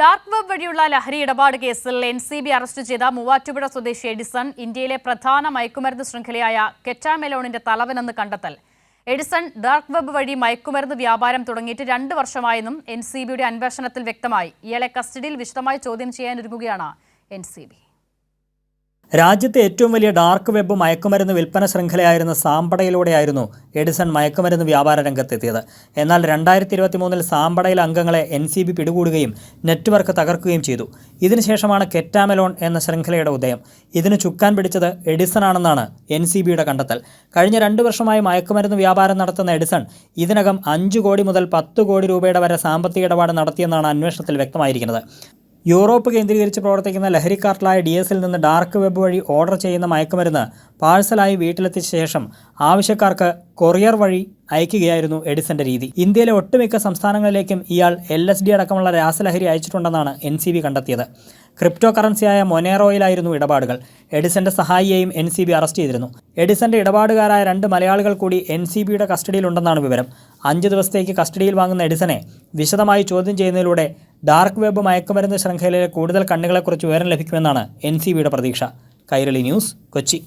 Dark web വഴിയുള്ള ലഹരി ഇടപാട് കേസിൽ എൻ സി ബി അറസ്റ്റ് ചെയ്ത മൂവാറ്റുപുഴ സ്വദേശി എഡിസൺ ഇന്ത്യയിലെ പ്രധാന മയക്കുമരുന്ന് ശൃംഖലയായ കെറ്റാമെലോണിന്റെ തലവനെന്ന് കണ്ടെത്തൽ. എഡിസൺ ഡാർക്ക് വെബ് വഴി മയക്കുമരുന്ന് വ്യാപാരം തുടങ്ങിയിട്ട് രണ്ട് വർഷമായെന്നും എൻ സി ബിയുടെ അന്വേഷണത്തിൽ വ്യക്തമായി. ഇയാളെ കസ്റ്റഡിയിൽ വിശദമായി ചോദ്യം ചെയ്യാനൊരുങ്ങുകയാണ് എൻ സി ബി. രാജ്യത്തെ ഏറ്റവും വലിയ ഡാർക്ക് വെബ് മയക്കുമരുന്ന് വിൽപ്പന ശൃംഖലയായിരുന്ന സാമ്പടയിലൂടെയായിരുന്നു എഡിസൺ മയക്കുമരുന്ന് വ്യാപാര രംഗത്തെത്തിയത്. എന്നാൽ രണ്ടായിരത്തി ഇരുപത്തി മൂന്നിൽ സാമ്പടയിലെ അംഗങ്ങളെ എൻ സി ബി പിടികൂടുകയും നെറ്റ്വർക്ക് തകർക്കുകയും ചെയ്തു. ഇതിനുശേഷമാണ് കെറ്റാമലോൺ എന്ന ശൃംഖലയുടെ ഉദയം. ഇതിന് ചുക്കാൻ പിടിച്ചത് എഡിസൺ ആണെന്നാണ് എൻ സി ബിയുടെ കണ്ടെത്തൽ. കഴിഞ്ഞ രണ്ട് വർഷമായി മയക്കുമരുന്ന് വ്യാപാരം നടത്തുന്ന എഡിസൺ ഇതിനകം അഞ്ച് കോടി മുതൽ പത്ത് കോടി രൂപയുടെ വരെ സാമ്പത്തിക ഇടപാട് നടത്തിയെന്നാണ് അന്വേഷണത്തിൽ വ്യക്തമായിരിക്കുന്നത്. യൂറോപ്പ് കേന്ദ്രീകരിച്ച് പ്രവർത്തിക്കുന്ന ലഹരി കാർട്ടലായ ഡി എസിൽ നിന്ന് ഡാർക്ക് വെബ് വഴി ഓർഡർ ചെയ്യുന്ന മയക്കുമരുന്ന് പാഴ്സലായി വീട്ടിലെത്തിച്ച ശേഷം ആവശ്യക്കാർക്ക് കൊറിയർ വഴി അയക്കുകയായിരുന്നു എഡിസന്റെ രീതി. ഇന്ത്യയിലെ ഒട്ടുമിക്ക സംസ്ഥാനങ്ങളിലേക്കും ഇയാൾ എൽ എസ് ഡി അടക്കമുള്ള രാസലഹരി അയച്ചിട്ടുണ്ടെന്നാണ് എൻ സി ബി കണ്ടെത്തിയത്. ക്രിപ്റ്റോ കറൻസിയായ മൊനേറോയിലായിരുന്നു ഇടപാടുകൾ. എഡിസന്റെ സഹായിയെയും എൻ സി ബി അറസ്റ്റ് ചെയ്തിരുന്നു. എഡിസന്റെ ഇടപാടുകാരായ രണ്ട് മലയാളികൾ കൂടി എൻ സി ബിയുടെ കസ്റ്റഡിയിലുണ്ടെന്നാണ് വിവരം. അഞ്ച് ദിവസത്തേക്ക് കസ്റ്റഡിയിൽ വാങ്ങുന്ന എഡിസനെ വിശദമായി ചോദ്യം ചെയ്യുന്നതിലൂടെ ഡാർക്ക് വെബ് മയക്കുമരുന്ന് ശൃംഖലയിലെ കൂടുതൽ കണ്ണുകളെക്കുറിച്ച് വിവരം ലഭിക്കുമെന്നാണ് എൻ സി ബിയുടെ പ്രതീക്ഷ. കൈരളി ന്യൂസ് കൊച്ചി.